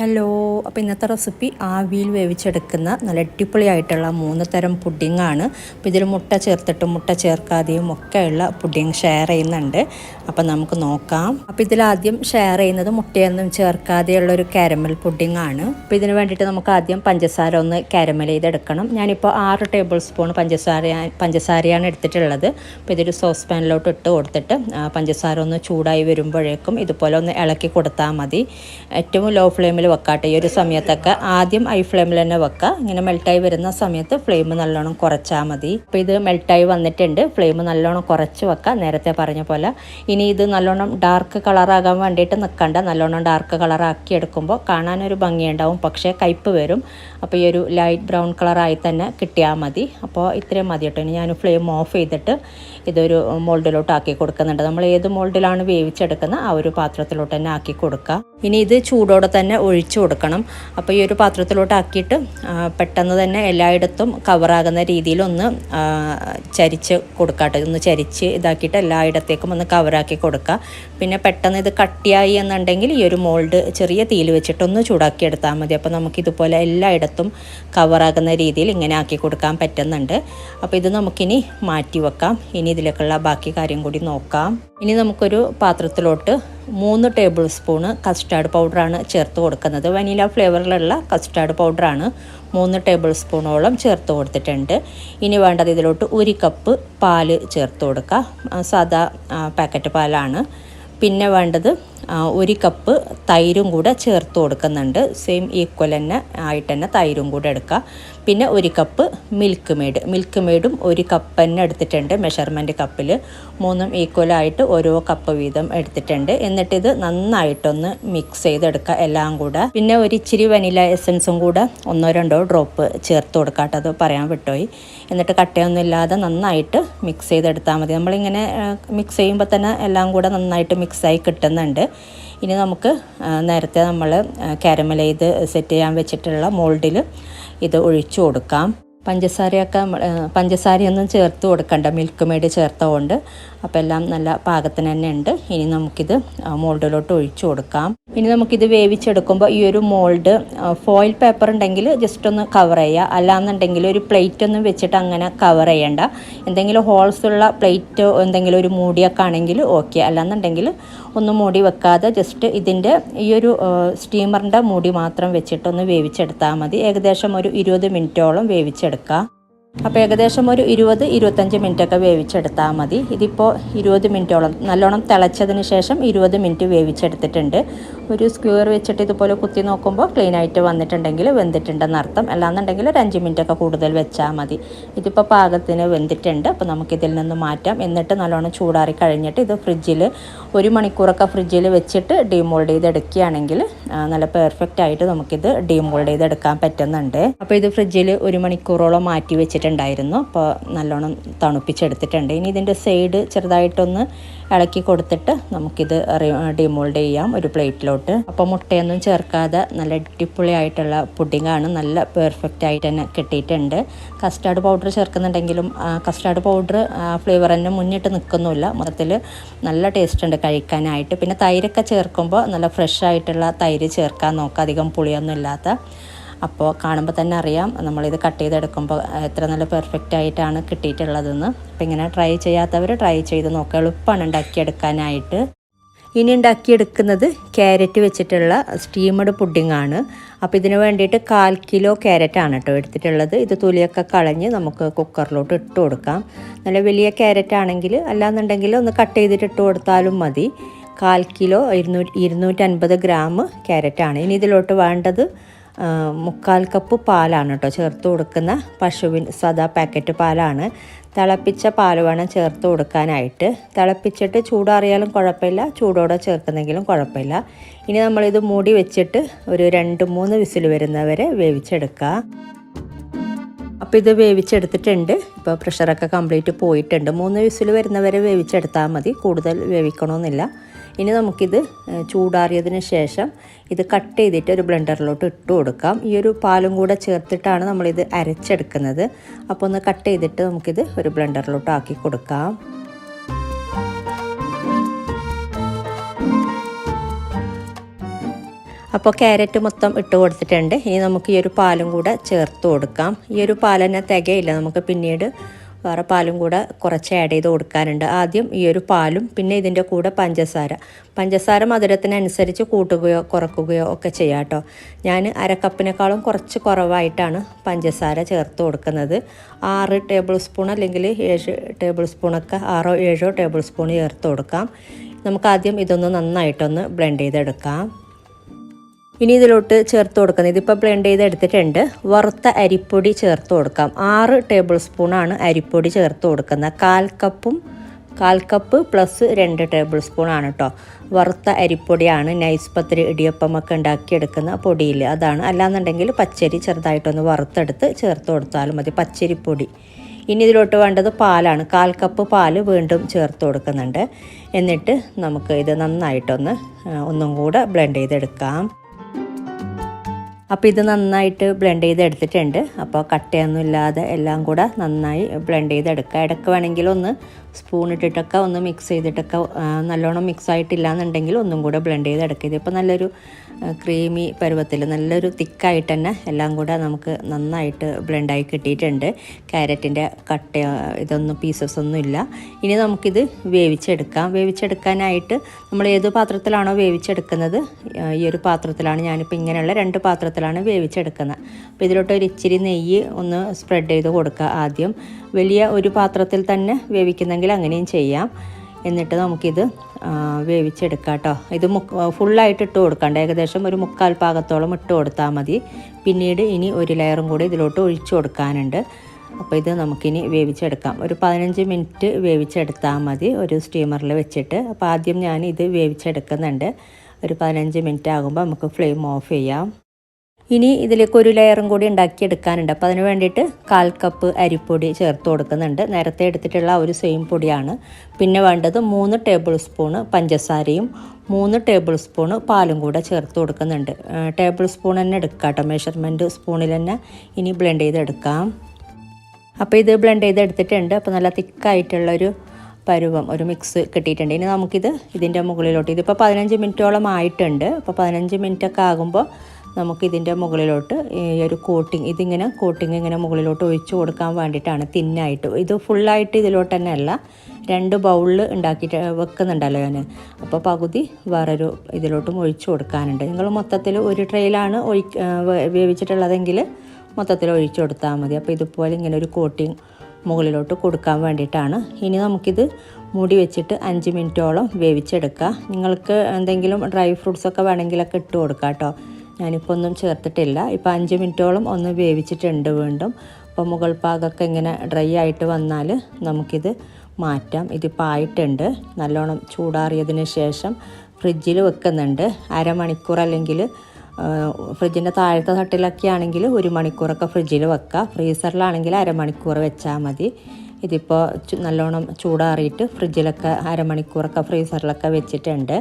Hello അപ്പോൾ ഇന്നത്തെ recipe ആവിയിൽ വേവിച്ചെടുക്കുന്ന നല്ല അടിപൊളിയായിട്ടുള്ള മൂന്ന് തരം പുഡിങ്ങാണ്. അപ്പോൾ ഇതിൽ മുട്ട ചേർത്തിട്ടും മുട്ട ചേർക്കാതെയും ഒക്കെയുള്ള പുഡിങ് ഷെയർ ചെയ്യുന്നുണ്ട്. അപ്പോൾ നമുക്ക് നോക്കാം. അപ്പോൾ ഇതിലാദ്യം ഷെയർ ചെയ്യുന്നത് മുട്ടയൊന്നും ചേർക്കാതെയുള്ള ഒരു കാരമൽ പുഡിങ്ങാണ്. അപ്പോൾ ഇതിന് വേണ്ടിയിട്ട് നമുക്ക് ആദ്യം പഞ്ചസാര ഒന്ന് കാരമൽ ചെയ്തെടുക്കണം. ഞാനിപ്പോൾ ആറ് ടേബിൾ സ്പൂൺ പഞ്ചസാര പഞ്ചസാരയാണ് എടുത്തിട്ടുള്ളത്. അപ്പോൾ ഇതൊരു സോസ് പാനിലോട്ട് ഇട്ട് കൊടുത്തിട്ട് പഞ്ചസാര ഒന്ന് ചൂടായി വരുമ്പോഴേക്കും ഇതുപോലെ ഒന്ന് ഇളക്കി കൊടുത്താൽ മതി. ഏറ്റവും ലോ ഫ്ലെയിമിൽ വെക്കാട്ടെ. ഈ ഒരു സമയത്തൊക്കെ ആദ്യം ഐ ഫ്ലെയിമിൽ തന്നെ വെക്കുക ഇങ്ങനെ മെൽട്ടായി വരുന്ന സമയത്ത് ഫ്ലെയിം നല്ലോണം കുറച്ചാൽ മതി. അപ്പോൾ ഇത് മെൽട്ടായി വന്നിട്ടുണ്ട്. ഫ്ലെയിം നല്ലോണം കുറച്ച് വെക്കുക നേരത്തെ പറഞ്ഞ പോലെ. ഇനി ഇത് നല്ലോണം ഡാർക്ക് കളറാകാൻ വേണ്ടിയിട്ട് നിൽക്കണ്ട നല്ലോണം ഡാർക്ക് കളറാക്കി എടുക്കുമ്പോൾ കാണാനൊരു ഭംഗിയുണ്ടാവും. പക്ഷേ കയ്പ്പ് വരും. അപ്പോൾ ഈ ഒരു ലൈറ്റ് ബ്രൗൺ കളറായി തന്നെ കിട്ടിയാൽ മതി. അപ്പോൾ ഇത്രയും മതി കേട്ടോ. ഇനി ഞാൻ ഫ്ലെയിം ഓഫ് ചെയ്തിട്ട് ഇതൊരു മോൾഡിലോട്ട് ആക്കി കൊടുക്കുന്നുണ്ട്. നമ്മൾ ഏത് മോൾഡിലാണ് വേവിച്ചെടുക്കുന്നത് ആ ഒരു പാത്രത്തിലോട്ട് തന്നെ ആക്കി കൊടുക്കുക. ഇനി ഇത് ചൂടോടെ തന്നെ ഒഴിച്ചു കൊടുക്കണം. അപ്പോൾ ഈ ഒരു പാത്രത്തിലോട്ട് ആക്കിയിട്ട് പെട്ടെന്ന് തന്നെ എല്ലായിടത്തും കവറാകുന്ന രീതിയിൽ ഒന്ന് ചരിച്ച് കൊടുക്കാട്ടെ ഒന്ന് ചരിച്ച് ഇതാക്കിയിട്ട് എല്ലായിടത്തേക്കും ഒന്ന് കവറാക്കി കൊടുക്കുക. പിന്നെ പെട്ടെന്ന് ഇത് കട്ടിയായി എന്നുണ്ടെങ്കിൽ ഈ ഒരു മോൾഡ് ചെറിയ തീയിൽ വെച്ചിട്ടൊന്ന് ചൂടാക്കി എടുത്താൽ മതി. അപ്പോൾ നമുക്കിതുപോലെ എല്ലായിടത്തും കവറാകുന്ന രീതിയിൽ ഇങ്ങനെ ആക്കി കൊടുക്കാൻ പറ്റുന്നുണ്ട്. അപ്പോൾ ഇത് നമുക്കിനി മാറ്റി വെക്കാം. ഇനി ഇതിലേക്കുള്ള ബാക്കി കാര്യം കൂടി നോക്കാം. ഇനി നമുക്കൊരു പാത്രത്തിലോട്ട് മൂന്ന് ടേബിൾ സ്പൂണ് കസ്റ്റാർഡ് പൗഡറാണ് ചേർത്ത് കൊടുക്കുന്നത്. വനില ഫ്ലേവറിലുള്ള കസ്റ്റാർഡ് പൗഡറാണ് മൂന്ന് ടേബിൾ സ്പൂണോളം ചേർത്ത് കൊടുത്തിട്ടുണ്ട്. ഇനി വേണ്ടത് ഇതിലോട്ട് ഒരു കപ്പ് പാൽ ചേർത്ത് കൊടുക്കുക. സാദാ പാക്കറ്റ് പാലാണ്. പിന്നെ വേണ്ടത് ഒരു കപ്പ് തൈരും കൂടെ ചേർത്ത് കൊടുക്കുന്നുണ്ട്. സെയിം ഈക്വൽ തന്നെ ആയിട്ട് തന്നെ തൈരും കൂടെ എടുക്കുക. പിന്നെ ഒരു കപ്പ് മിൽക്ക് മെയ്ഡ് മിൽക്ക് മെയ്ഡും ഒരു കപ്പ് തന്നെ എടുത്തിട്ടുണ്ട്. മെഷർമെന്റ് കപ്പിൽ മൂന്നും ഈക്വലായിട്ട് ഓരോ കപ്പ് വീതം എടുത്തിട്ടുണ്ട്. എന്നിട്ട് ഇത് നന്നായിട്ടൊന്ന് മിക്സ് ചെയ്തെടുക്കുക എല്ലാം കൂടെ. പിന്നെ ഒരു ഇച്ചിരി വനില എസൻസും കൂടെ ഒന്നോ രണ്ടോ ഡ്രോപ്പ് ചേർത്ത് കൊടുക്കാട്ടത് പറയാൻ വിട്ടുപോയി. എന്നിട്ട് കട്ടയൊന്നും ഇല്ലാതെ നന്നായിട്ട് മിക്സ് ചെയ്തെടുത്താൽ മതി. നമ്മളിങ്ങനെ മിക്സ് ചെയ്യുമ്പോൾ തന്നെ എല്ലാം കൂടെ നന്നായിട്ട് മിക്സായി കിട്ടുന്നുണ്ട്. ഇനി നമുക്ക് നേരത്തെ നമ്മൾ കാരമൽ സെറ്റ് ചെയ്യാൻ വെച്ചിട്ടുള്ള മോൾഡിൽ ഇത് ഒഴിച്ചു കൊടുക്കാം. പഞ്ചസാരയൊക്കെ പഞ്ചസാരയൊന്നും ചേർത്ത് കൊടുക്കണ്ട. മിൽക്ക് മെയ്ഡ് ചേർത്തതുകൊണ്ട്. അപ്പോൾ എല്ലാം നല്ല പാകത്തിന് തന്നെ ഉണ്ട്. ഇനി നമുക്കിത് മോൾഡിലോട്ട് ഒഴിച്ചു കൊടുക്കാം. ഇനി നമുക്കിത് വേവിച്ചെടുക്കുമ്പോൾ ഈ ഒരു മോൾഡ് ഫോയിൽ പേപ്പർ ഉണ്ടെങ്കിൽ ജസ്റ്റ് ഒന്ന് കവർ ചെയ്യുക. അല്ലാന്നുണ്ടെങ്കിൽ ഒരു പ്ലേറ്റ് ഒന്നും വെച്ചിട്ട് അങ്ങനെ കവർ ചെയ്യണ്ട. എന്തെങ്കിലും ഹോൾസ് ഉള്ള പ്ലേറ്റ് എന്തെങ്കിലും ഒരു മൂടിയൊക്കെ ആണെങ്കിൽ ഓക്കെ അല്ലാന്നുണ്ടെങ്കിൽ ഒന്നും മൂടി വെക്കാതെ ജസ്റ്റ് ഇതിന്റെ ഈ ഒരു സ്റ്റീമറിന്റെ മൂടി മാത്രം വെച്ചിട്ടൊന്ന് വേവിച്ചെടുത്താൽ മതി. ഏകദേശം ഒരു ഇരുപത് മിനിറ്റോളം വേവിച്ചെടുക്കുക അപ്പോൾ ഏകദേശം ഒരു ഇരുപത് ഇരുപത്തഞ്ച് മിനിറ്റൊക്കെ വേവിച്ചെടുത്താൽ മതി. ഇതിപ്പോൾ ഇരുപത് മിനിറ്റോളം നല്ലോണം തിളച്ചതിന് ശേഷം ഇരുപത് മിനിറ്റ് വേവിച്ചെടുത്തിട്ടുണ്ട്. ഒരു സ്ക്യൂർ വെച്ചിട്ട് ഇതുപോലെ കുത്തി നോക്കുമ്പോൾ ക്ലീൻ ആയിട്ട് വന്നിട്ടുണ്ടെങ്കിൽ വെന്തിട്ടുണ്ടെന്ന് അർത്ഥം. അല്ലാന്നുണ്ടെങ്കിൽ ഒരു അഞ്ച് മിനിറ്റൊക്കെ കൂടുതൽ വെച്ചാൽ മതി. ഇതിപ്പോൾ പാകത്തിന് വെന്തിട്ടുണ്ട്. അപ്പോൾ നമുക്കിതിൽ നിന്ന് മാറ്റാം. എന്നിട്ട് നല്ലോണം ചൂടാറി കഴിഞ്ഞിട്ട് ഇത് ഫ്രിഡ്ജിൽ ഒരു മണിക്കൂറൊക്കെ ഫ്രിഡ്ജിൽ വെച്ചിട്ട് ഡീമോൾഡ് ചെയ്തെടുക്കുകയാണെങ്കിൽ നല്ല പെർഫെക്റ്റ് ആയിട്ട് നമുക്കിത് ഡീമോൾഡ് ചെയ്തെടുക്കാൻ പറ്റുന്നുണ്ട്. അപ്പോൾ ഇത് ഫ്രിഡ്ജിൽ ഒരു മണിക്കൂറോളം മാറ്റി വെച്ചിട്ടുണ്ടായിരുന്നു അപ്പോൾ നല്ലോണം തണുപ്പിച്ചെടുത്തിട്ടുണ്ട്. ഇനി ഇതിന്റെ സൈഡ് ചെറുതായിട്ടൊന്ന് ഇളക്കി കൊടുത്തിട്ട് നമുക്കിത് ഡിമോൾഡ് ചെയ്യാം ഒരു പ്ലേറ്റിലോട്ട്. അപ്പോൾ മുട്ടയൊന്നും ചേർക്കാതെ നല്ല അടിപൊളിയായിട്ടുള്ള പുഡിങ്ങാണ് നല്ല പെർഫെക്റ്റ് ആയിട്ട് തന്നെ കിട്ടിയിട്ടുണ്ട്. കസ്റ്റാർഡ് പൗഡർ ചേർക്കുന്നുണ്ടെങ്കിലും കസ്റ്റാർഡ് പൗഡർ ഫ്ലേവർ തന്നെ മുന്നിട്ട് നിൽക്കുന്നില്ല മൊത്തത്തിൽ നല്ല ടേസ്റ്റ് ഉണ്ട് കഴിക്കാനായിട്ട്. പിന്നെ തൈരൊക്കെ ചേർക്കുമ്പോൾ നല്ല ഫ്രഷ് ആയിട്ടുള്ള തൈര് ചേർക്കാൻ നോക്കുക അധികം പുളിയൊന്നും ഇല്ലാത്ത അപ്പോൾ കാണുമ്പോൾ തന്നെ അറിയാം. നമ്മളിത് കട്ട് ചെയ്തെടുക്കുമ്പോൾ എത്ര നല്ല പെർഫെക്റ്റ് ആയിട്ടാണ് കിട്ടിയിട്ടുള്ളതെന്ന്. അപ്പോൾ ഇങ്ങനെ ട്രൈ ചെയ്യാത്തവർ ട്രൈ ചെയ്ത് നോക്കുക. എളുപ്പമാണ് ഉണ്ടാക്കിയെടുക്കാനായിട്ട്. ഇനി ഉണ്ടാക്കിയെടുക്കുന്നത് ക്യാരറ്റ് വെച്ചിട്ടുള്ള സ്റ്റീമഡ് പുഡിംഗ് ആണ്. അപ്പോൾ ഇതിന് വേണ്ടിയിട്ട് കാൽ കിലോ ക്യാരറ്റ് ആണ് കേട്ടോ എടുത്തിട്ടുള്ളത്. ഇത് തുലിയൊക്കെ കളഞ്ഞ് നമുക്ക് കുക്കറിലോട്ട് ഇട്ട് കൊടുക്കാം. നല്ല വലിയ ക്യാരറ്റ് ആണെങ്കിൽ അല്ലാന്നുണ്ടെങ്കിൽ ഒന്ന് കട്ട് ചെയ്തിട്ട് ഇട്ട് കൊടുത്താലും മതി. കാൽ കിലോ ഇരുന്നൂറ്റി ഇരുന്നൂറ്റൻപത് ഗ്രാം ക്യാരറ്റാണ് ഇനി ഇതിലോട്ട് വേണ്ടത് മുക്കാൽ കപ്പ് പാലാണ് കേട്ടോ ചേർത്ത് കൊടുക്കുന്ന. പശുവിൻ സദാ പാക്കറ്റ് പാലാണ്. തിളപ്പിച്ച പാൽ വേണം ചേർത്ത് കൊടുക്കാനായിട്ട്. തിളപ്പിച്ചിട്ട് ചൂടാറിയാലും കുഴപ്പമില്ല. ചൂടോടെ ചേർക്കുന്നെങ്കിലും കുഴപ്പമില്ല. ഇനി നമ്മളിത് മൂടി വെച്ചിട്ട് ഒരു രണ്ട് മൂന്ന് വിസിൽ വരുന്നവരെ വേവിച്ചെടുക്കുക അപ്പോൾ ഇത് വേവിച്ചെടുത്തിട്ടുണ്ട്. ഇപ്പോൾ പ്രഷറൊക്കെ കംപ്ലീറ്റ് പോയിട്ടുണ്ട്. മൂന്ന് വിസിൽ വരുന്നവരെ വേവിച്ചെടുത്താൽ മതി. കൂടുതൽ വേവിക്കണമെന്നില്ല ഇനി നമുക്കിത് ചൂടാറിയതിന് ശേഷം ഇത് കട്ട് ചെയ്തിട്ട് ഒരു ബ്ലെൻഡറിലോട്ട് ഇട്ട് കൊടുക്കാം. ഈ ഒരു പാലും കൂടെ ചേർത്തിട്ടാണ് നമ്മളിത് അരച്ചെടുക്കുന്നത്. അപ്പോൾ ഒന്ന് കട്ട് ചെയ്തിട്ട് നമുക്കിത് ഒരു ബ്ലെൻഡറിലോട്ട് ആക്കി കൊടുക്കാം. അപ്പോൾ ക്യാരറ്റ് മൊത്തം ഇട്ട് കൊടുത്തിട്ടുണ്ട്. ഇനി നമുക്ക് ഈ ഒരു പാലും കൂടെ ചേർത്ത് കൊടുക്കാം. ഈ ഒരു പാലന്നെ തികയില്ല. നമുക്ക് പിന്നീട് വേറെ പാലും കൂടെ കുറച്ച് ആഡ് ചെയ്ത് കൊടുക്കാനുണ്ട്. ആദ്യം ഈ ഒരു പാലും പിന്നെ ഇതിന്റെ കൂടെ പഞ്ചസാര. പഞ്ചസാര മധുരത്തിനനുസരിച്ച് കൂട്ടുകയോ കുറക്കുകയോ ഒക്കെ ചെയ്യാം കേട്ടോ. ഞാൻ അരക്കപ്പിനേക്കാളും കുറച്ച് കുറവായിട്ടാണ് പഞ്ചസാര ചേർത്ത് കൊടുക്കുന്നത്. ആറ് ടേബിൾ സ്പൂൺ അല്ലെങ്കിൽ ഏഴ് ടേബിൾ സ്പൂണൊക്കെ ആറോ ഏഴോ ടേബിൾ സ്പൂൺ ചേർത്ത് കൊടുക്കാം. നമുക്ക് ആദ്യം ഇതൊന്ന് നന്നായിട്ടൊന്ന് ബ്ലെൻഡ് ചെയ്തെടുക്കാം. ഇനി ഇതിലോട്ട് ചേർത്ത് കൊടുക്കുന്നത് ഇതിപ്പോൾ ബ്ലെൻഡ് ചെയ്ത് എടുത്തിട്ടുണ്ട്. വറുത്ത അരിപ്പൊടി ചേർത്ത് കൊടുക്കാം. ആറ് ടേബിൾ സ്പൂണാണ് അരിപ്പൊടി ചേർത്ത് കൊടുക്കുന്നത്. കാൽ കപ്പും കാൽ കപ്പ് പ്ലസ് രണ്ട് ടേബിൾ സ്പൂണാണ് കേട്ടോ വറുത്ത അരിപ്പൊടിയാണ് നൈസ് പത്തിരി ഇടിയപ്പമൊക്കെ ഉണ്ടാക്കിയെടുക്കുന്ന പൊടിയിൽ അതാണ്. അല്ലാന്നുണ്ടെങ്കിൽ പച്ചരി ചെറുതായിട്ടൊന്ന് വറുത്തെടുത്ത് ചേർത്ത് കൊടുത്താലും മതി. പച്ചരിപ്പൊടി. ഇനി ഇതിലോട്ട് വേണ്ടത് പാലാണ്. കാൽ കപ്പ് പാൽ വീണ്ടും ചേർത്ത് കൊടുക്കുന്നുണ്ട്. എന്നിട്ട് നമുക്ക് ഇത് നന്നായിട്ടൊന്ന് ഒന്നും കൂടെ ബ്ലെൻഡ് ചെയ്തെടുക്കാം. അപ്പോൾ ഇത് നന്നായിട്ട് ബ്ലെൻഡ് ചെയ്ത് എടുത്തിട്ടുണ്ട്. അപ്പോൾ കട്ടയൊന്നും ഇല്ലാതെ എല്ലാം കൂടെ നന്നായി ബ്ലെൻഡ് ചെയ്തെടുക്കുക ഇടയ്ക്ക് വേണമെങ്കിൽ ഒന്ന് സ്പൂൺ ഇട്ടിട്ടൊക്കെ ഒന്ന് മിക്സ് ചെയ്തിട്ടൊക്കെ നല്ലോണം മിക്സ് ആയിട്ടില്ല എന്നുണ്ടെങ്കിൽ ഒന്നും കൂടെ ബ്ലെൻഡ് ചെയ്ത് ചെയ്തെടുക്കുക ഇതിപ്പോൾ നല്ലൊരു ക്രീമി പരുവത്തിൽ നല്ലൊരു തിക്കായിട്ട് തന്നെ എല്ലാം കൂടെ നമുക്ക് നന്നായിട്ട് ബ്ലെൻഡായി കിട്ടിയിട്ടുണ്ട്. ക്യാരറ്റിന്റെ കട്ട ഇതൊന്നും പീസസ് ഒന്നും ഇല്ല. ഇനി നമുക്കിത് വേവിച്ചെടുക്കാം. വേവിച്ചെടുക്കാനായിട്ട് നമ്മൾ ഏത് പാത്രത്തിലാണോ വേവിച്ചെടുക്കുന്നത് ഈ ഒരു പാത്രത്തിലാണ് ഞാനിപ്പോൾ ഇങ്ങനെയുള്ള രണ്ട് പാത്രത്തിലാണ് വേവിച്ചെടുക്കുന്നത്. അപ്പോൾ ഇതിലോട്ട് ഒരു ഇച്ചിരി നെയ്യ് ഒന്ന് സ്പ്രെഡ് ചെയ്ത് കൊടുക്കുക ആദ്യം. വലിയ ഒരു പാത്രത്തിൽ തന്നെ വേവിക്കുന്നെങ്കിൽ അങ്ങനെയും ചെയ്യാം. എന്നിട്ട് നമുക്കിത് വേവിച്ചെടുക്കാം കേട്ടോ. ഇത് ഫുള്ളായിട്ട് ഇട്ട് കൊടുക്കണ്ട. ഏകദേശം ഒരു മുക്കാൽ പാകത്തോളം ഇട്ട് കൊടുത്താൽ മതി. പിന്നീട് ഇനി ഒരു ലെയറും കൂടി ഇതിലോട്ട് ഒഴിച്ചു കൊടുക്കാനുണ്ട്. അപ്പോൾ ഇത് നമുക്കിനി വേവിച്ചെടുക്കാം. ഒരു പതിനഞ്ച് മിനിറ്റ് വേവിച്ചെടുത്താൽ മതി. ഒരു സ്റ്റീമറിൽ വെച്ചിട്ട്. അപ്പോൾ ആദ്യം ഞാൻ ഇത് വേവിച്ചെടുക്കുന്നുണ്ട്. ഒരു പതിനഞ്ച് മിനിറ്റ് ആകുമ്പോൾ നമുക്ക് ഫ്ലെയിം ഓഫ് ചെയ്യാം. ഇനി ഇതിലേക്ക് ഒരു ലെയറും കൂടി ഉണ്ടാക്കിയെടുക്കാനുണ്ട്. അപ്പോൾ അതിന് വേണ്ടിയിട്ട് കാൽ കപ്പ് അരിപ്പൊടി ചേർത്ത് കൊടുക്കുന്നുണ്ട്. നേരത്തെ എടുത്തിട്ടുള്ള ഒരു സെയിം പൊടിയാണ്. പിന്നെ വേണ്ടത് മൂന്ന് ടേബിൾ സ്പൂണ് പഞ്ചസാരയും മൂന്ന് ടേബിൾ സ്പൂണ് പാലും കൂടെ ചേർത്ത് കൊടുക്കുന്നുണ്ട്. ടേബിൾ സ്പൂൺ തന്നെ എടുക്കാം കേട്ടോ മെഷർമെന്റ് സ്പൂണിൽ തന്നെ ഇനി ബ്ലെൻഡ് ചെയ്തെടുക്കാം. അപ്പോൾ ഇത് ബ്ലെൻഡ് ചെയ്തെടുത്തിട്ടുണ്ട്. അപ്പോൾ നല്ല തിക്കായിട്ടുള്ളൊരു പരുവം ഒരു മിക്സ് കിട്ടിയിട്ടുണ്ട്. ഇനി നമുക്കിത് ഇതിന്റെ മുകളിലോട്ട് ഇതിപ്പോൾ പതിനഞ്ച് മിനിറ്റോളം ആയിട്ടുണ്ട്. അപ്പോൾ പതിനഞ്ച് മിനിറ്റൊക്കെ ആകുമ്പോൾ നമുക്കിതിന്റെ മുകളിലോട്ട് ഈ ഒരു കോട്ടിങ് ഇതിങ്ങനെ കോട്ടിങ് ഇങ്ങനെ മുകളിലോട്ട് ഒഴിച്ചു കൊടുക്കാൻ വേണ്ടിയിട്ടാണ് തിന്നായിട്ട്. ഇത് ഫുള്ളായിട്ട് ഇതിലോട്ട് തന്നെ അല്ല രണ്ട് ബൗളിൽ ഉണ്ടാക്കിയിട്ട് വെക്കുന്നുണ്ടല്ലോ ഞാൻ അപ്പോൾ പകുതി വേറൊരു ഇതിലോട്ടും ഒഴിച്ചു കൊടുക്കാനുണ്ട്. നിങ്ങൾ മൊത്തത്തിൽ ഒരു ട്രെയിലാണ് ഒഴി വേവിച്ചിട്ടുള്ളതെങ്കിൽ മൊത്തത്തിൽ ഒഴിച്ചു കൊടുത്താൽ മതി. അപ്പോൾ ഇതുപോലെ ഇങ്ങനെ ഒരു കോട്ടിങ് മുകളിലോട്ട് കൊടുക്കാൻ വേണ്ടിയിട്ടാണ്. ഇനി നമുക്കിത് മൂടി വെച്ചിട്ട് അഞ്ച് മിനിറ്റോളം വേവിച്ചെടുക്കുക നിങ്ങൾക്ക് എന്തെങ്കിലും ഡ്രൈ ഫ്രൂട്ട്സൊക്കെ വേണമെങ്കിലൊക്കെ ഇട്ട് കൊടുക്കാം കേട്ടോ. ഞാനിപ്പോൾ ഒന്നും ചേർത്തിട്ടില്ല. ഇപ്പോൾ അഞ്ച് മിനിറ്റോളം ഒന്ന് വേവിച്ചിട്ടുണ്ട് വീണ്ടും. അപ്പോൾ മുകൾ പാകമൊക്കെ ഇങ്ങനെ ഡ്രൈ ആയിട്ട് വന്നാൽ നമുക്കിത് മാറ്റാം. ഇതിപ്പോൾ ആയിട്ടുണ്ട്. നല്ലോണം ചൂടാറിയതിന് ശേഷം ഫ്രിഡ്ജിൽ വെക്കുന്നുണ്ട്. അരമണിക്കൂർ അല്ലെങ്കിൽ ഫ്രിഡ്ജിന്റെ താഴത്തെ തട്ടിലൊക്കെ ആണെങ്കിൽ ഒരു മണിക്കൂറൊക്കെ ഫ്രിഡ്ജിൽ വെക്കുക ഫ്രീസറിലാണെങ്കിൽ അരമണിക്കൂർ വെച്ചാൽ മതി. ഇതിപ്പോൾ നല്ലോണം ചൂടാറിയിട്ട് ഫ്രിഡ്ജിലൊക്കെ അരമണിക്കൂറൊക്കെ ഫ്രീസറിലൊക്കെ വെച്ചിട്ടുണ്ട്.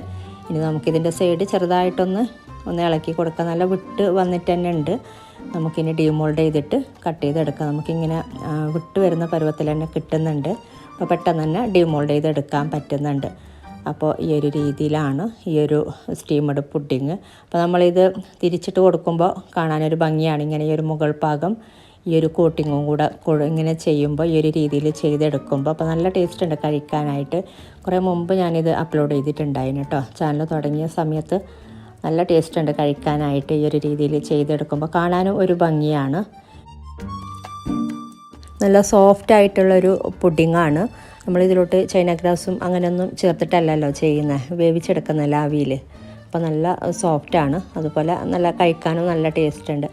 ഇനി നമുക്കിതിന്റെ സൈഡ് ചെറുതായിട്ടൊന്ന് ഒന്ന് ഇളക്കി കൊടുക്കുക നല്ല വിട്ട് വന്നിട്ട് തന്നെ ഉണ്ട്. നമുക്കിനി ഡീമോൾഡ് ചെയ്തിട്ട് കട്ട് ചെയ്തെടുക്കാം. നമുക്കിങ്ങനെ വിട്ട് വരുന്ന പരുവത്തിൽ തന്നെ കിട്ടുന്നുണ്ട്. അപ്പോൾ പെട്ടെന്ന് തന്നെ ഡീമോൾഡ് ചെയ്തെടുക്കാൻ പറ്റുന്നുണ്ട്. അപ്പോൾ ഈ ഒരു രീതിയിലാണ് ഈ ഒരു സ്റ്റീമഡ് പുഡിങ് അപ്പോൾ നമ്മളിത് തിരിച്ചിട്ട് കൊടുക്കുമ്പോൾ കാണാനൊരു ഭംഗിയാണ്. ഇങ്ങനെ ഈ ഒരു മുകൾ ഭാഗം ഈ ഒരു കോട്ടിങ്ങും കൂടെ ഇങ്ങനെ ചെയ്യുമ്പോൾ ഈ ഒരു രീതിയിൽ ചെയ്തെടുക്കുമ്പോൾ അപ്പോൾ നല്ല ടേസ്റ്റ് ഉണ്ട് കഴിക്കാനായിട്ട്. കുറേ മുമ്പ് ഞാനിത് അപ്ലോഡ് ചെയ്തിട്ടുണ്ടായിരുന്നു കേട്ടോ ചാനൽ തുടങ്ങിയ സമയത്ത് നല്ല ടേസ്റ്റ് ഉണ്ട് കഴിക്കാനായിട്ട് ഈ ഒരു രീതിയിൽ ചെയ്തെടുക്കുമ്പോൾ. കാണാനും ഒരു ഭംഗിയാണ്. നല്ല സോഫ്റ്റ് ആയിട്ടുള്ളൊരു പുഡിങ്ങാണ്. നമ്മളിതിലോട്ട് ചൈന ഗ്രാസും അങ്ങനെയൊന്നും ചേർത്തിട്ടല്ലല്ലോ ചെയ്യുന്നത് വേവിച്ചെടുക്കുന്നല്ല ആവിയിൽ അപ്പോൾ നല്ല സോഫ്റ്റാണ്. അതുപോലെ നല്ല കഴിക്കാനും നല്ല ടേസ്റ്റ് ഉണ്ട്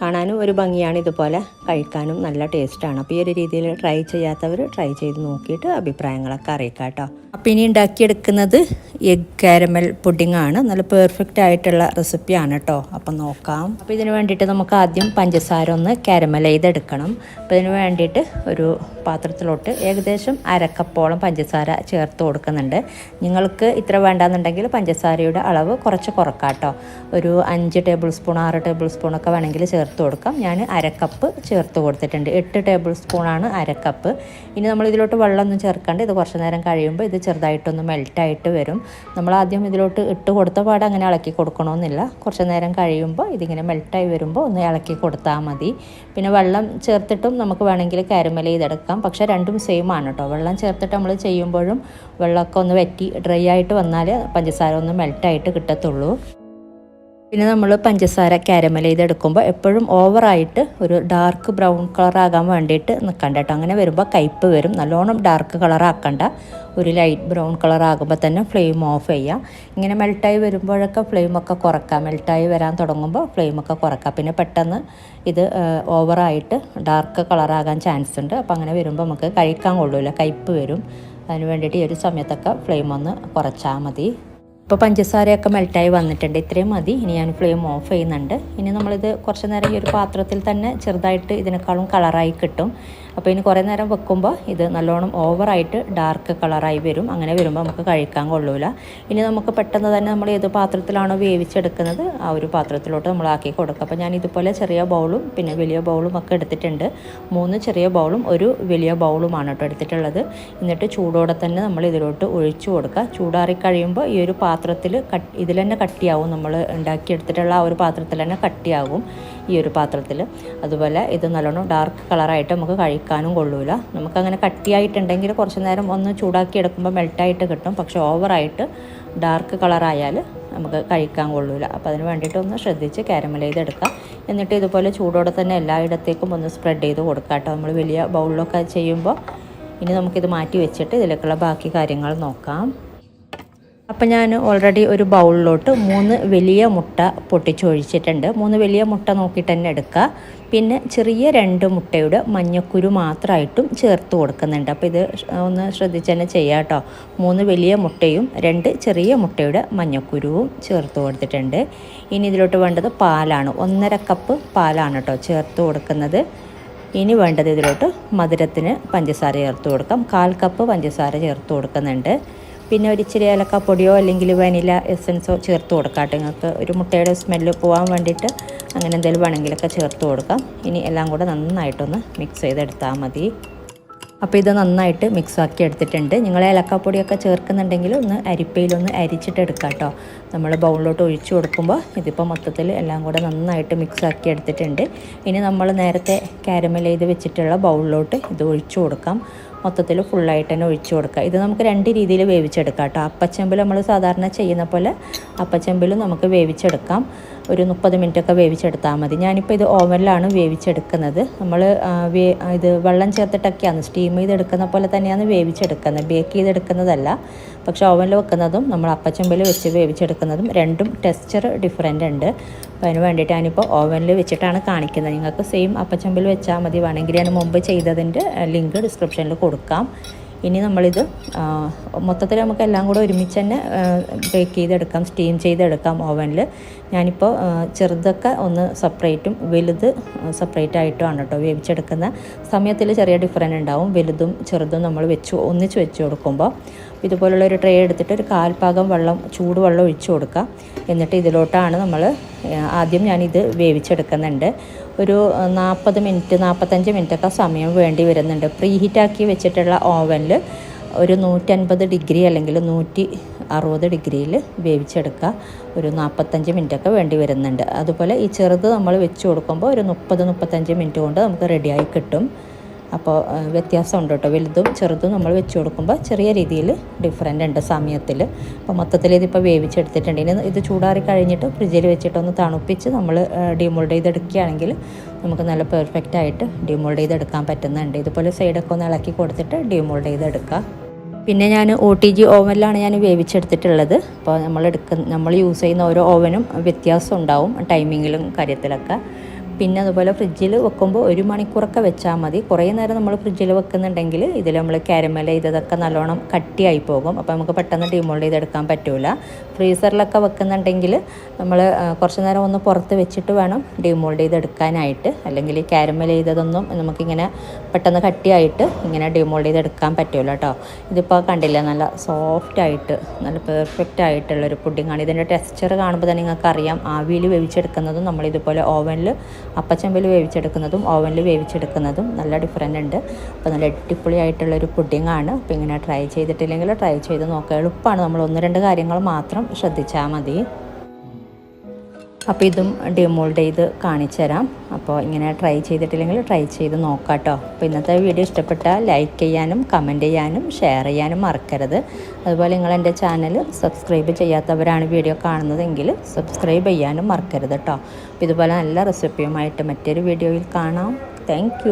കാണാനും ഒരു ഭംഗിയാണ് ഇതുപോലെ കഴിക്കാനും നല്ല ടേസ്റ്റാണ്. അപ്പോൾ ഈ ഒരു രീതിയിൽ ട്രൈ ചെയ്യാത്തവർ ട്രൈ ചെയ്ത് നോക്കിയിട്ട് അഭിപ്രായങ്ങളൊക്കെ അറിയിക്കാം കേട്ടോ അപ്പോൾ ഇനി ഉണ്ടാക്കിയെടുക്കുന്നത് എഗ് കാരമൽ പുഡിംഗ് ആണ്. നല്ല പെർഫെക്റ്റ് ആയിട്ടുള്ള റെസിപ്പിയാണ് കേട്ടോ അപ്പം നോക്കാം. അപ്പോൾ ഇതിന് വേണ്ടിയിട്ട് നമുക്ക് ആദ്യം പഞ്ചസാര ഒന്ന് കാരമൽ ചെയ്തെടുക്കണം. അപ്പോൾ ഇതിന് വേണ്ടിയിട്ട് ഒരു പാത്രത്തിലോട്ട് ഏകദേശം അരക്കപ്പോളം പഞ്ചസാര ചേർത്ത് കൊടുക്കുന്നുണ്ട്. നിങ്ങൾക്ക് ഇത്ര വേണ്ടാന്നുണ്ടെങ്കിൽ പഞ്ചസാരയുടെ അളവ് കുറച്ച് കുറക്കാം കേട്ടോ ഒരു അഞ്ച് ടേബിൾ സ്പൂൺ ആറ് ടേബിൾ സ്പൂൺ ഒക്കെ വേണമെങ്കിൽ ചേർത്ത് കൊടുക്കാം. ഞാൻ അരക്കപ്പ് ചേർത്ത് കൊടുത്തിട്ടുണ്ട്. എട്ട് ടേബിൾ സ്പൂണാണ് അരക്കപ്പ്. ഇനി നമ്മൾ ഇതിലോട്ട് വെള്ളമൊന്നും ചേർക്കാണ്ട് ഇത് കുറച്ച് നേരം കഴിയുമ്പോൾ ഇത് ചെറുതായിട്ടൊന്ന് മെൽറ്റായിട്ട് വരും. നമ്മൾ ആദ്യം ഇതിലോട്ട് ഇട്ട് കൊടുത്ത പാട് അങ്ങനെ ഇളക്കി കൊടുക്കണമെന്നില്ല കുറച്ച് നേരം കഴിയുമ്പോൾ ഇതിങ്ങനെ മെൽറ്റായി വരുമ്പോൾ ഒന്ന് ഇളക്കി കൊടുത്താൽ മതി. പിന്നെ വെള്ളം ചേർത്തിട്ടും നമുക്ക് വേണമെങ്കിൽ കാരമൽ ചെയ്തെടുക്കാം. പക്ഷേ രണ്ടും സെയിം ആണ് കേട്ടോ. വെള്ളം ചേർത്തിട്ട് നമ്മൾ ചെയ്യുമ്പോഴും വെള്ളമൊക്കെ ഒന്ന് വറ്റി ഡ്രൈ ആയിട്ട് വന്നാൽ പഞ്ചസാര ഒന്ന് മെൽറ്റായിട്ട് കിട്ടത്തുള്ളൂ. പിന്നെ നമ്മൾ പഞ്ചസാര കാരമൽ ചെയ്തെടുക്കുമ്പോൾ എപ്പോഴും ഓവറായിട്ട് ഒരു ഡാർക്ക് ബ്രൗൺ കളർ ആകാൻ വേണ്ടിയിട്ട് നിൽക്കണ്ട കേട്ടോ. അങ്ങനെ വരുമ്പോൾ കയ്പ്പ് വരും. നല്ലോണം ഡാർക്ക് കളർ ആക്കണ്ട. ഒരു ലൈറ്റ് ബ്രൗൺ കളർ ആകുമ്പോൾ തന്നെ ഫ്ലെയിം ഓഫ് ചെയ്യാം. ഇങ്ങനെ മെൽട്ടായി വരുമ്പോഴൊക്കെ ഫ്ലെയിമൊക്കെ കുറക്കാം. മെൽട്ടായി വരാൻ തുടങ്ങുമ്പോൾ ഫ്ലെയിമൊക്കെ കുറക്കാം. പിന്നെ പെട്ടെന്ന് ഇത് ഓവറായിട്ട് ഡാർക്ക് കളറാകാൻ ചാൻസ് ഉണ്ട്. അപ്പോൾ അങ്ങനെ വരുമ്പോൾ നമുക്ക് കഴിക്കാൻ കൊള്ളില്ല കയ്പ്പ് വരും. അതിന് വേണ്ടിയിട്ട് ഈ ഒരു സമയത്തൊക്കെ ഫ്ലെയിം ഒന്ന് കുറച്ചാൽ മതി. ഇപ്പോൾ പഞ്ചസാരയൊക്കെ മെൽറ്റായി വന്നിട്ടുണ്ട്. ഇത്രയും മതി. ഇനി ഞാൻ ഫ്ലെയിം ഓഫ് ചെയ്യുന്നുണ്ട്. ഇനി നമ്മളിത് കുറച്ച് നേരം ഈ ഒരു പാത്രത്തിൽ തന്നെ ചെറുതായിട്ട് ഇതിനേക്കാളും കളറായി കിട്ടും. അപ്പോൾ ഇനി കുറേ നേരം വെക്കുമ്പോൾ ഇത് നല്ലോണം ഓവറായിട്ട് ഡാർക്ക് കളറായി വരും. അങ്ങനെ വരുമ്പോൾ നമുക്ക് കഴിക്കാൻ കൊള്ളൂല. ഇനി നമുക്ക് പെട്ടെന്ന് തന്നെ നമ്മൾ ഏത് പാത്രത്തിലാണോ വേവിച്ചെടുക്കുന്നത് ആ ഒരു പാത്രത്തിലോട്ട് നമ്മൾ ആക്കി കൊടുക്കുക അപ്പോൾ ഞാൻ ഇതുപോലെ ചെറിയ ബൗളും പിന്നെ വലിയ ബൗളും ഒക്കെ എടുത്തിട്ടുണ്ട്. മൂന്ന് ചെറിയ ബൗളും ഒരു വലിയ ബൗളുമാണ് കേട്ടോ എടുത്തിട്ടുള്ളത്. എന്നിട്ട് ചൂടോടെ തന്നെ നമ്മൾ ഇതിലോട്ട് ഒഴിച്ചു കൊടുക്കുക. ചൂടാറി കഴിയുമ്പോൾ ഈ ഒരു പാത്രത്തിൽ കട്ട് ഇതിൽ തന്നെ കട്ടിയാവും. നമ്മൾ ഉണ്ടാക്കിയെടുത്തിട്ടുള്ള ആ ഒരു പാത്രത്തിൽ തന്നെ കട്ടിയാകും ഈ ഒരു പാത്രത്തിൽ. അതുപോലെ ഇത് നല്ലോണം ഡാർക്ക് കളറായിട്ട് നമുക്ക് കഴിക്കാനും കൊള്ളൂല. നമുക്കങ്ങനെ കട്ടിയായിട്ടുണ്ടെങ്കിൽ കുറച്ച് നേരം ഒന്ന് ചൂടാക്കി എടുക്കുമ്പോൾ മെൽട്ടായിട്ട് കിട്ടും. പക്ഷേ ഓവറായിട്ട് ഡാർക്ക് കളറായാൽ നമുക്ക് കഴിക്കാൻ കൊള്ളൂല. അപ്പോൾ അതിന് വേണ്ടിയിട്ട് ഒന്ന് ശ്രദ്ധിച്ച് കാരമൽ ചെയ്തെടുക്കുക എന്നിട്ട് ഇതുപോലെ ചൂടോടെ തന്നെ എല്ലായിടത്തേക്കും ഒന്ന് സ്പ്രെഡ് ചെയ്ത് കൊടുക്കുക കേട്ടോ. നമ്മൾ വലിയ ബൗളിലൊക്കെ ചെയ്യുമ്പോൾ ഇനി നമുക്കിത് മാറ്റി വെച്ചിട്ട് ഇതിലേക്കുള്ള ബാക്കി കാര്യങ്ങൾ നോക്കാം. അപ്പം ഞാൻ ഓൾറെഡി ഒരു ബൗളിലോട്ട് മൂന്ന് വലിയ മുട്ട പൊട്ടിച്ചൊഴിച്ചിട്ടുണ്ട്. മൂന്ന് വലിയ മുട്ട നോക്കിയിട്ട് തന്നെ എടുക്കുക. പിന്നെ ചെറിയ രണ്ട് മുട്ടയുടെ മഞ്ഞക്കുരു മാത്രമായിട്ടും ചേർത്ത് കൊടുക്കുന്നുണ്ട്. അപ്പോൾ ഇത് ഒന്ന് ശ്രദ്ധിച്ച് തന്നെ ചെയ്യുക കേട്ടോ. മൂന്ന് വലിയ മുട്ടയും രണ്ട് ചെറിയ മുട്ടയുടെ മഞ്ഞക്കുരുവും ചേർത്ത് കൊടുത്തിട്ടുണ്ട്. ഇനി ഇതിലോട്ട് വേണ്ടത് പാലാണ്. ഒന്നര കപ്പ് പാലാണ് കേട്ടോ ചേർത്ത് കൊടുക്കുന്നത്. ഇനി വേണ്ടത് ഇതിലോട്ട് മധുരത്തിന് പഞ്ചസാര ചേർത്ത് കൊടുക്കാം. കാൽ കപ്പ് പഞ്ചസാര ചേർത്ത് കൊടുക്കുന്നുണ്ട്. പിന്നെ ഒരു ഇച്ചിരി ഏലക്കാപ്പൊടിയോ അല്ലെങ്കിൽ വനില എസൻസോ ചേർത്ത് കൊടുക്കാം നിങ്ങൾക്ക് ഒരു മുട്ടയുടെ സ്മെല്ല് പോകാൻ വേണ്ടിയിട്ട് അങ്ങനെ എന്തെങ്കിലും വേണമെങ്കിലൊക്കെ ചേർത്ത് കൊടുക്കാം. ഇനി എല്ലാം കൂടെ നന്നായിട്ടൊന്ന് മിക്സ് ചെയ്തെടുത്താൽ മതി. അപ്പോൾ ഇത് നന്നായിട്ട് മിക്സ് ആക്കി എടുത്തിട്ടുണ്ട്. നിങ്ങൾ ഏലക്കാപ്പൊടിയൊക്കെ ചേർക്കുന്നുണ്ടെങ്കിൽ ഒന്ന് അരിപ്പയിലൊന്ന് അരിച്ചിട്ട് എടുക്കാം കേട്ടോ. നമ്മൾ ബൗളിലോട്ട് ഒഴിച്ചു കൊടുക്കുമ്പോൾ ഇതിപ്പോൾ മൊത്തത്തിൽ എല്ലാം കൂടെ നന്നായിട്ട് മിക്സ് ആക്കി എടുത്തിട്ടുണ്ട്. ഇനി നമ്മൾ നേരത്തെ കാരമൽ ചെയ്ത് വെച്ചിട്ടുള്ള ബൗളിലോട്ട് ഇത് ഒഴിച്ചു കൊടുക്കാം. മൊത്തത്തിൽ ഫുള്ളായിട്ട് തന്നെ ഒഴിച്ചു കൊടുക്കുക. ഇത് നമുക്ക് രണ്ട് രീതിയിൽ വേവിച്ചെടുക്കാം കേട്ടോ. അപ്പച്ചെമ്പിൽ നമ്മൾ സാധാരണ ചെയ്യുന്ന പോലെ അപ്പച്ചെമ്പിലും നമുക്ക് വേവിച്ചെടുക്കാം. ഒരു മുപ്പത് മിനിറ്റൊക്കെ വേവിച്ചെടുത്താൽ മതി. ഞാനിപ്പോൾ ഇത് ഓവനിലാണ് വേവിച്ചെടുക്കുന്നത്. നമ്മൾ ഇത് വെള്ളം ചേർത്തിട്ടൊക്കെയാണ് സ്റ്റീം ചെയ്തെടുക്കുന്ന പോലെ തന്നെയാണ് വേവിച്ചെടുക്കുന്നത്. ബേക്ക് ചെയ്തെടുക്കുന്നതല്ല. പക്ഷേ ഓവനിൽ വെക്കുന്നതും നമ്മൾ അപ്പച്ചമ്പിൽ വെച്ച് വേവിച്ചെടുക്കുന്നതും രണ്ടും ടെക്സ്ചർ ഡിഫറെന്റ് ഉണ്ട്. അപ്പോൾ അതിന് വേണ്ടിയിട്ട് ഞാനിപ്പോൾ ഓവനിൽ വെച്ചിട്ടാണ് കാണിക്കുന്നത്. നിങ്ങൾക്ക് സെയിം അപ്പച്ചമ്പിൽ വെച്ചാൽ മതി. വേണമെങ്കിൽ ഞാൻ മുമ്പ് ചെയ്തതിന്റെ ലിങ്ക് ഡിസ്ക്രിപ്ഷനിൽ കൊടുക്കാം. ഇനി നമ്മളിത് മൊത്തത്തിൽ നമുക്ക് എല്ലാം കൂടെ ഒരുമിച്ച് തന്നെ ബേക്ക് ചെയ്തെടുക്കാം സ്റ്റീം ചെയ്തെടുക്കാം ഓവനിൽ ഞാനിപ്പോൾ ചെറുതൊക്കെ ഒന്ന് സെപ്പറേറ്റും വലുത് സെപ്പറേറ്റ് ആയിട്ടുമാണ് കേട്ടോ വേവിച്ചെടുക്കുന്ന. സമയത്തിൽ ചെറിയ ഡിഫറന്റ് ഉണ്ടാവും. വലുതും ചെറുതും നമ്മൾ വെച്ച് ഒന്നിച്ച് വെച്ച് കൊടുക്കുമ്പോൾ ഇതുപോലുള്ള ഒരു ട്രേ എടുത്തിട്ട് ഒരു കാൽഭാഗം വെള്ളം ചൂടുവെള്ളം ഒഴിച്ചു കൊടുക്കാം. എന്നിട്ട് ഇതിലോട്ടാണ് നമ്മൾ ആദ്യം ഞാനിത് വേവിച്ചെടുക്കുന്നുണ്ട്. ഒരു നാൽപ്പത് മിനിറ്റ് നാൽപ്പത്തഞ്ച് മിനിറ്റൊക്കെ സമയം വേണ്ടി വരുന്നുണ്ട്. പ്രീ ഹീറ്റാക്കി വെച്ചിട്ടുള്ള ഓവനിൽ ഒരു നൂറ്റൻപത് ഡിഗ്രി അല്ലെങ്കിൽ നൂറ്റി അറുപത് ഡിഗ്രിയിൽ വേവിച്ചെടുക്കുക. ഒരു നാൽപ്പത്തഞ്ച് മിനിറ്റൊക്കെ വേണ്ടി വരുന്നുണ്ട്. അതുപോലെ ഈ ചെറുത് നമ്മൾ വെച്ച് കൊടുക്കുമ്പോൾ ഒരു മുപ്പത് മുപ്പത്തഞ്ച് മിനിറ്റ് കൊണ്ട് നമുക്ക് റെഡിയായി കിട്ടും. അപ്പോൾ വ്യത്യാസമുണ്ട് കേട്ടോ. വലുതും ചെറുതും നമ്മൾ വെച്ച് കൊടുക്കുമ്പോൾ ചെറിയ രീതിയിൽ ഡിഫറെന്റ് ഉണ്ട് സമയത്തിൽ. അപ്പോൾ മൊത്തത്തിൽ ഇതിപ്പോൾ വേവിച്ചെടുത്തിട്ടുണ്ട്. ഇനി ഇത് ചൂടാറി കഴിഞ്ഞിട്ട് ഫ്രിഡ്ജിൽ വെച്ചിട്ടൊന്ന് തണുപ്പിച്ച് നമ്മൾ ഡിമോൾഡ് ചെയ്തെടുക്കുകയാണെങ്കിൽ നമുക്ക് നല്ല പെർഫെക്റ്റ് ആയിട്ട് ഡിമോൾഡ് ചെയ്തെടുക്കാൻ പറ്റുന്നുണ്ട്. ഇതുപോലെ സൈഡൊക്കെ ഒന്ന് ഇളക്കി കൊടുത്തിട്ട് ഡിമോൾഡ് ചെയ്തെടുക്കുക. പിന്നെ ഞാൻ ഒ ടി ജി ഓവനിലാണ് ഞാൻ വേവിച്ചെടുത്തിട്ടുള്ളത്. അപ്പോൾ നമ്മൾ എടുക്കുന്ന നമ്മൾ യൂസ് ചെയ്യുന്ന ഓരോ ഓവനും വ്യത്യാസം ഉണ്ടാവും ടൈമിങ്ങിലും കാര്യത്തിലൊക്കെ. പിന്നെ അതുപോലെ ഫ്രിഡ്ജിൽ വെക്കുമ്പോൾ ഒരു മണിക്കൂറൊക്കെ വെച്ചാൽ മതി. കുറേ നേരം നമ്മൾ ഫ്രിഡ്ജിൽ വെക്കുന്നുണ്ടെങ്കിൽ ഇതിൽ നമ്മൾ കാരമൽ ഇതൊക്കെ നല്ലോണം കട്ടിയായി പോകും. അപ്പോൾ നമുക്ക് പെട്ടെന്ന് ഡിമോൾഡ് ചെയ്തെടുക്കാൻ പറ്റില്ല ഫ്രീസറിലൊക്കെ വെക്കുന്നുണ്ടെങ്കിൽ നമ്മൾ കുറച്ച് നേരം ഒന്ന് പുറത്ത് വെച്ചിട്ട് വേണം ഡിമോൾഡ് ചെയ്തെടുക്കാനായിട്ട്. അല്ലെങ്കിൽ ഈ കാരമൽ ചെയ്തതൊന്നും നമുക്കിങ്ങനെ പെട്ടെന്ന് കട്ടിയായിട്ട് ഇങ്ങനെ ഡിമോൾഡ് ചെയ്തെടുക്കാൻ പറ്റില്ല കേട്ടോ ഇതിപ്പോൾ കണ്ടില്ല നല്ല സോഫ്റ്റ് ആയിട്ട് നല്ല പെർഫെക്റ്റ് ആയിട്ടുള്ളൊരു പുഡിങ്ങാണ്. ഇതിന്റെ ടെക്സ്ചർ കാണുമ്പോൾ തന്നെ നിങ്ങൾക്ക് അറിയാം ആവിയിൽ വേവിച്ചെടുക്കുന്നതും നമ്മളിതുപോലെ ഓവനിൽ അപ്പച്ചമ്പിൽ വേവിച്ചെടുക്കുന്നതും ഓവനിൽ വേവിച്ചെടുക്കുന്നതും നല്ല ഡിഫറന്റ് ഉണ്ട്. അപ്പോൾ നല്ല അടിപൊളിയായിട്ടുള്ളൊരു പുഡിങ്ങാണ് അപ്പോൾ ഇങ്ങനെ ട്രൈ ചെയ്തിട്ടില്ലെങ്കിൽ ട്രൈ ചെയ്ത് നോക്കുക. എളുപ്പമാണ്. നമ്മൾ ഒന്ന് രണ്ട് കാര്യങ്ങൾ മാത്രം ശ്രദ്ധിച്ചാൽ മതി. അപ്പോൾ ഇതും ഡിമോൾഡ് ചെയ്ത് കാണിച്ചു തരാം. അപ്പോൾ ഇങ്ങനെ ട്രൈ ചെയ്തിട്ടില്ലെങ്കിൽ ട്രൈ ചെയ്ത് നോക്കാം കേട്ടോ അപ്പോൾ ഇന്നത്തെ വീഡിയോ ഇഷ്ടപ്പെട്ടാൽ ലൈക്ക് ചെയ്യാനും കമന്റ് ചെയ്യാനും ഷെയർ ചെയ്യാനും മറക്കരുത്. അതുപോലെ നിങ്ങൾ എന്റെ ചാനൽ സബ്സ്ക്രൈബ് ചെയ്യാത്തവരാണ് വീഡിയോ കാണുന്നതെങ്കിൽ സബ്സ്ക്രൈബ് ചെയ്യാനും മറക്കരുത് കേട്ടോ അപ്പോൾ ഇതുപോലെ നല്ല റെസിപ്പിയുമായിട്ട് മറ്റൊരു വീഡിയോയിൽ കാണാം. താങ്ക്